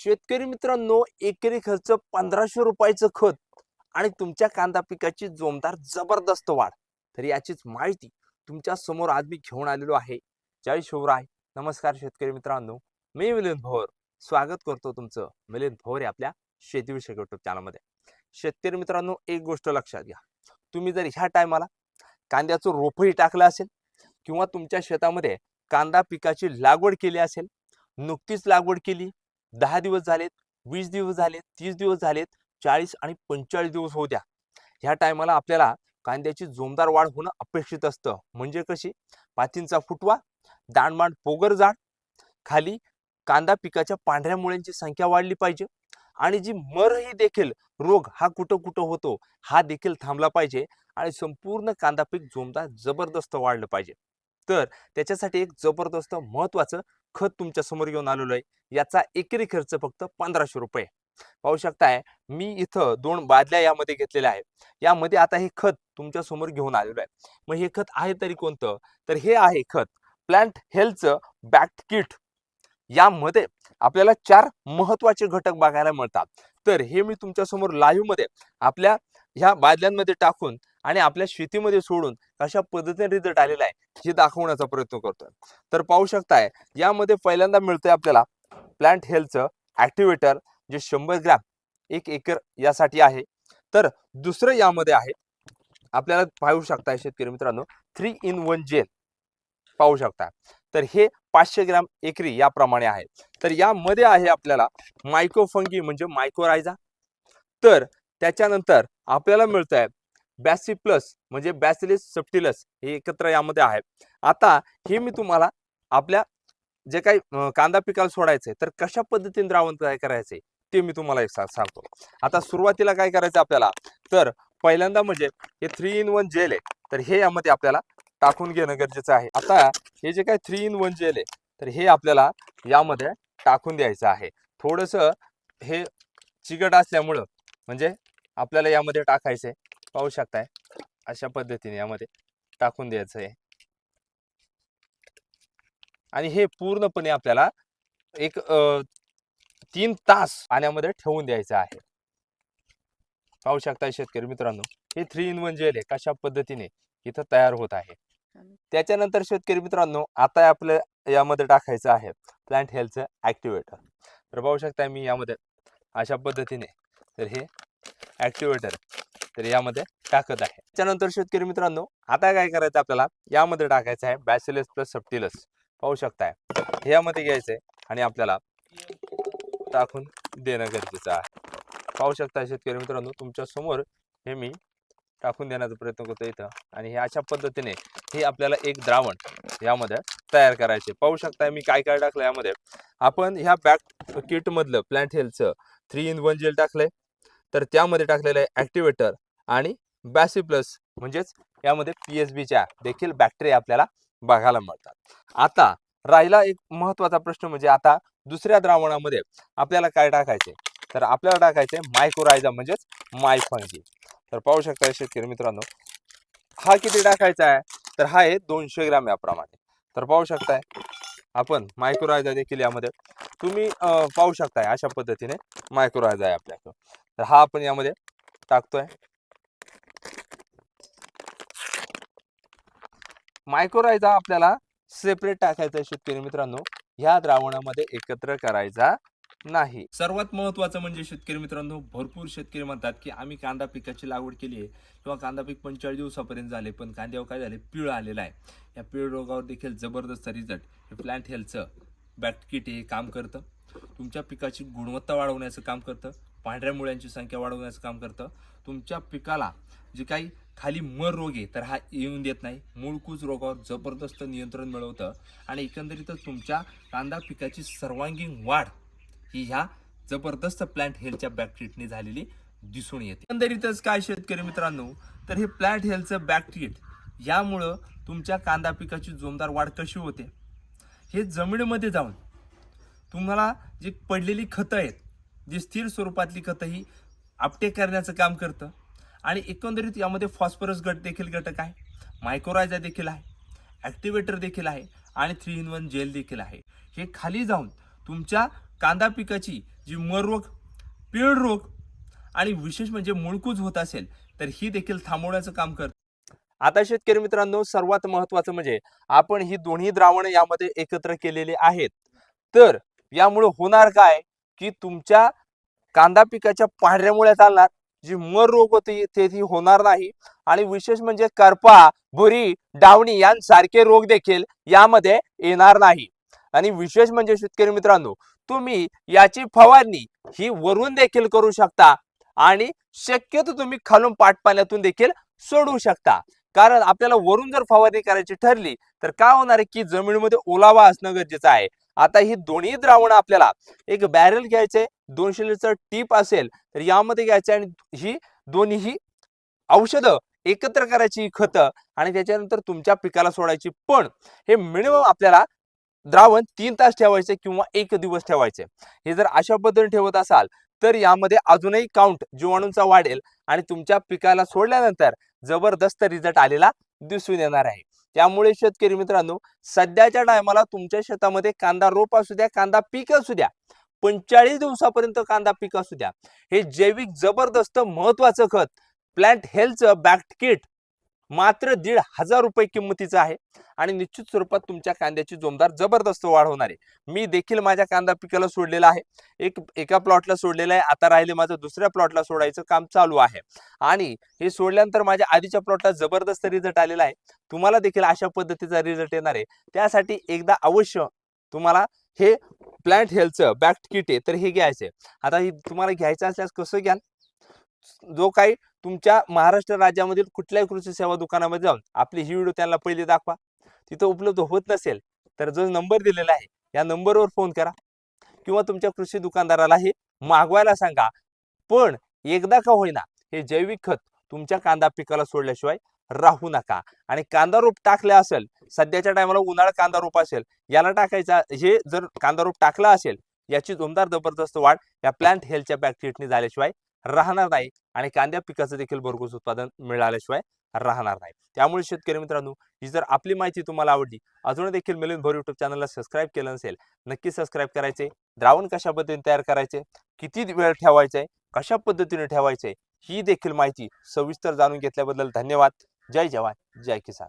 शेतकरी मित्रांनो एकरी खर्च पंधराशे रुपयाचं खत आणि तुमच्या कांदा पिकाची जोमदार जबरदस्त वाढ. तर याचीच माहिती तुमच्यासमोर आज मी घेऊन आलेलो आहे. जय शिवराय. नमस्कार शेतकरी मित्रांनो. मी मिलिंद भोर. स्वागत करतो तुमचं मिलिंद भोर आपल्या शेतीविषयक युट्यूब चॅनलमध्ये शेतकरी मित्रांनो एक गोष्ट लक्षात घ्या. तुम्ही जर ह्या टायमाला कांद्याचं रोपही टाकलं असेल किंवा तुमच्या शेतामध्ये कांदा पिकाची लागवड केली असेल नुकतीच लागवड केली दहा दिवस झालेत वीस दिवस झालेत तीस दिवस झालेत चाळीस आणि पंचेचाळीस दिवस होऊ द्या. ह्या टायमाला आपल्याला कांद्याची जोमदार वाढ होणं अपेक्षित असतं. म्हणजे कशी? पातींचा फुटवा दाणमांड पोगर जाड खाली कांदा पिकाच्या पांढऱ्या मुळ्यांची संख्या वाढली पाहिजे आणि जी मर ही देखील रोग हा कुठं कुठं होतो हा देखील थांबला पाहिजे आणि संपूर्ण कांदा पीक जोमदार जबरदस्त वाढलं पाहिजे. तर त्याच्यासाठी एक जबरदस्त महत्वाचं खत तुमच्यासमोर घेऊन आलेलो आहे. याचा एकरी खर्च फक्त पंधराशे रुपये. पाहू शकताय मी इथं दोन बादल्या यामध्ये घेतलेल्या आहे यामध्ये आता हे खत तुमच्यासमोर घेऊन आलेलो आहे. मग हे खत आहे तरी कोणतं? तर हे आहे खत. प्लांट हेल्थचं बॅक्ट किट यामध्ये आपल्याला चार महत्त्वाचे घटक बघायला मिळतात. तर हे मी तुमच्यासमोर लाईव्हमध्ये आपल्या ह्या बादल्यांमध्ये टाकून आणि आपल्या शेतीमध्ये सोडून कशा पद्धतीने रिझल्ट आलेला आहे हे दाखवण्याचा प्रयत्न करतोय. तर पाहू शकताय यामध्ये पहिल्यांदा मिळतंय आपल्याला प्लांट हेल्थचं ऍक्टिव्हेटर जे शंभर ग्रॅम एक एकर यासाठी आहे. तर दुसरं यामध्ये आहे आपल्याला पाहू शकताय शेतकरी मित्रांनो थ्री इन वन जेल पाहू शकता तर हे पाचशे ग्रॅम एकरी याप्रमाणे आहे. तर यामध्ये आहे आपल्याला मायक्रोफंगी म्हणजे मायक्रोरायझा तर त्याच्यानंतर आपल्याला मिळत आहे बॅसी प्लस म्हणजे बॅसिलिस सप्टिलस हे एकत्र यामध्ये आहे. आता हे मी तुम्हाला आपल्या जे काही कांदा पिकाला सोडायचंय तर कशा पद्धतीने द्रावण काय करायचंय ते मी तुम्हाला एक सांगतो. आता सुरुवातीला काय करायचं आपल्याला तर पहिल्यांदा म्हणजे हे थ्री इन वन जेल आहे तर हे यामध्ये आपल्याला टाकून घेणं गरजेचं आहे. आता हे जे काय थ्री इन वन जेल आहे तर हे आपल्याला यामध्ये टाकून द्यायचं आहे. थोडस हे चिकट असल्यामुळं म्हणजे आपल्याला यामध्ये टाकायचंय. पाहू शकताय. अशा पद्धतीने यामध्ये टाकून द्यायचं आहे. आणि हे पूर्णपणे आपल्याला एक तीन तास पाण्यामध्ये ठेवून द्यायचं आहे. पाहू शकताय शेतकरी मित्रांनो हे थ्री इन वन जेल आहे. कशा पद्धतीने इथं तयार होत आहे. त्याच्यानंतर शेतकरी मित्रांनो आता आपल्या यामध्ये टाकायचं आहे प्लांट हेल्थचं ऍक्टिव्हेटर तर पाहू शकताय मी यामध्ये अशा पद्धतीने. तर हे ऍक्टिव्हेटर तर यामध्ये टाकत आहे. त्यानंतर शेतकरी मित्रांनो आता काय करायचं आपल्याला? यामध्ये टाकायचं आहे बॅसिलस प्लस सप्टिलस पाहू शकताय. हे यामध्ये घ्यायचंय आणि आपल्याला टाकून देणं गरजेचं आहे. पाहू शकता शेतकरी मित्रांनो तुमच्यासमोर हे मी टाकून देण्याचा प्रयत्न करतो इथं. आणि हे अशा पद्धतीने हे आपल्याला एक द्रावण यामध्ये तयार करायचे. पाहू शकताय मी काय काय टाकलं यामध्ये? आपण ह्या बॅक किटमधलं प्लॅन्ट हेल्थचं थ्री इन वन जेल टाकलंय. तर त्यामध्ये टाकलेलं आहे ॲक्टिवेटर आणि बॅसी प्लस म्हणजेच यामध्ये पी एस बीच्या देखील बॅक्टेरिया आपल्याला बघायला मिळतात. आता राहिला एक महत्त्वाचा प्रश्न म्हणजे आता दुसऱ्या द्रावणामध्ये आपल्याला काय टाकायचे? तर आपल्याला टाकायचे मायक्रोरायझा म्हणजेच मायफंगी तर पाहू शकता शेतकरी मित्रांनो हा किती टाकायचा आहे? तर हा आहे दोनशे ग्रॅम याप्रमाणे. तर पाहू शकताय आपण मायक्रोरायझा देखील यामध्ये तुम्ही पाहू शकताय अशा पद्धतीने मायक्रोरायझा आहे आपल्याकडं. तर हा आपण यामध्ये टाकतोय. मायक्रोरायझा आपल्याला सेपरेट टाकायचा आहे शेतकरी मित्रांनो. ह्या द्रावणामध्ये एकत्र करायचा नाही. सर्वात महत्वाचं म्हणजे शेतकरी मित्रांनो भरपूर शेतकरी म्हणतात की आम्ही कांदा पिकाची लागवड केली आहे किंवा कांदा पीक पंचेचाळीस दिवसापर्यंत झाले पण कांद्यावर काय झाले? पिळ आलेला आहे. या पिळ रोगावर देखील जबरदस्त रिझल्ट हे प्लांट हेल्थचं बॅटकिट हे काम करतं. तुमच्या पिकाची गुणवत्ता वाढवण्याचं काम करतं. पांढऱ्या मुळ्यांची संख्या वाढवण्याचं काम करतं. तुमच्या पिकाला जे काही खाली मर रोग आहे तर हा येऊन देत नाही. मूळकूज रोगावर जबरदस्त नियंत्रण मिळवतं. आणि एकंदरीतच तुमच्या कांदा पिकाची सर्वांगीण वाढ ही ह्या जबरदस्त प्लांट हेल्थच्या बॅक्टेरियाने झालेली दिसून येते. एकंदरीतच काय शेतकरी मित्रांनो तर हे प्लांट हेल्थचं बॅक्टेरियट यामुळं तुमच्या कांदा पिकाची जोमदार वाढ कशी होते? हे जमिनीमध्ये जाऊन तुम्हाला जी पडलेली खतं आहेत जी स्थिर स्वरूपातली खतं ही आपटे करण्याचं काम करतं. आणि एकंदरीत यामध्ये फॉस्फरस गट देखील घटक आहे मायक्रोरायझा देखील आहे ॲक्टिवेटर देखील आहे आणि थ्री इन वन जेल देखील आहे. हे खाली जाऊन तुमच्या कांदा पिकाची जी मर रोग पीळ रोग आणि विशेष म्हणजे मुळकूज होत असेल तर ही देखील थांबवण्याचं काम करते. आता शेतकरी मित्रांनो सर्वात महत्वाचं म्हणजे आपण ही दोन्ही द्रावण यामध्ये एकत्र केलेली आहेत. तर यामुळे होणार काय? की तुमच्या कांदा पिकाच्या पांढऱ्यामुळे चालणार जी मर रोग होती ते होणार नाही. आणि विशेष म्हणजे करपा भुरी डावणी यांसारखे रोग देखील यामध्ये येणार नाही. आणि विशेष म्हणजे शेतकरी मित्रांनो तुम्ही याची फवारणी ही वरून देखील करू शकता आणि शक्यतो तुम्ही खालून पाटपाण्यातून देखील सोडू शकता. कारण आपल्याला वरून जर फवारणी करायची ठरली तर काय होणार आहे की जमिनीमध्ये ओलावा असणं गरजेचं आहे. आता ही दोन्ही द्रावण आपल्याला एक बॅरल घ्यायचे दोनशे लिटर टीप असेल तर यामध्ये घ्यायचे आणि ही दोन्ही औषधं एकत्र करायची खतं आणि त्याच्यानंतर तुमच्या पिकाला सोडायची पण हे मिनिमम आपल्याला द्रावण तीन तास ठेवायचे किंवा एक दिवस ठेवायचे. हे जर अशा पद्धतीने ठेवत असाल तर यामध्ये अजूनही काउंट जीवाणूंचा वाढेल आणि तुमच्या पिकाला सोडल्यानंतर जबरदस्त रिझल्ट आलेला दिसून येणार आहे. त्यामुळे शेतकरी मित्रांनो सध्याच्या टायमाला तुमच्या शेतामध्ये कांदा रोप असू द्या कांदा पीक असू द्या पंचेचाळीस दिवसापर्यंत कांदा पीक असू द्या. हे जैविक जबरदस्त महत्वाचं खत प्लांट हेल्थचं बॅक्ट किट मात्र दीड हजार रुपये किंमतीचं आहे. आणि निश्चित स्वरूपात तुमच्या कांद्याची जोमदार जबरदस्त वाढ होणार आहे. मी देखील माझ्या कांदा पिकाला सोडलेला आहे. एक एका प्लॉटला सोडलेलं आहे. आता राहिले माझं दुसऱ्या प्लॉटला सोडायचं काम चालू आहे. आणि हे सोडल्यानंतर माझ्या आधीच्या प्लॉटला जबरदस्त रिझल्ट आलेला आहे. तुम्हाला देखील अशा पद्धतीचा रिझल्ट येणार आहे. त्यासाठी एकदा अवश्य तुम्हाला हे प्लांट हेल्थचं बॅक किट आहे. तर हे घ्यायचं आहे. आता हे तुम्हाला घ्यायचं असल्यास कसं घ्याल? जो काही तुमच्या महाराष्ट्र राज्यामधील कुठल्याही कृषी सेवा दुकानामध्ये जाऊन आपली ही व्हिडिओ त्यांना पहिले दाखवा. तिथं उपलब्ध होत नसेल तर जो नंबर दिलेला आहे या नंबरवर फोन करा किंवा तुमच्या कृषी दुकानदाराला हे मागवायला सांगा. पण एकदा का होईना हे जैविक खत तुमच्या कांदा पिकाला सोडल्याशिवाय राहू नका. आणि कांदा रोप टाकले असेल सध्याच्या टायमाला उन्हाळा कांदा रोप असेल याला टाकायचा हे जर कांदा रोप टाकला असेल याची जोमदार जबरदस्त वाढ या प्लांट हेल्थच्या बॅक्टेरियाने झाल्याशिवाय राहणार नाही आणि कांद्या पिकाचं देखील भरघोस उत्पादन मिळाल्याशिवाय राहणार नाही. त्यामुळे शेतकरी मित्रांनो ही जर आपली माहिती तुम्हाला आवडली अजून देखील मिलिंद भोर युट्यूब चॅनलला सबस्क्राईब केलं नसेल नक्की सबस्क्राईब करायचे. द्रावण कशा पद्धतीने तयार करायचे किती वेळ ठेवायचे कशा पद्धतीने ठेवायचे ही देखील माहिती सविस्तर जाणून घेतल्याबद्दल धन्यवाद. जय जवान जय किसान.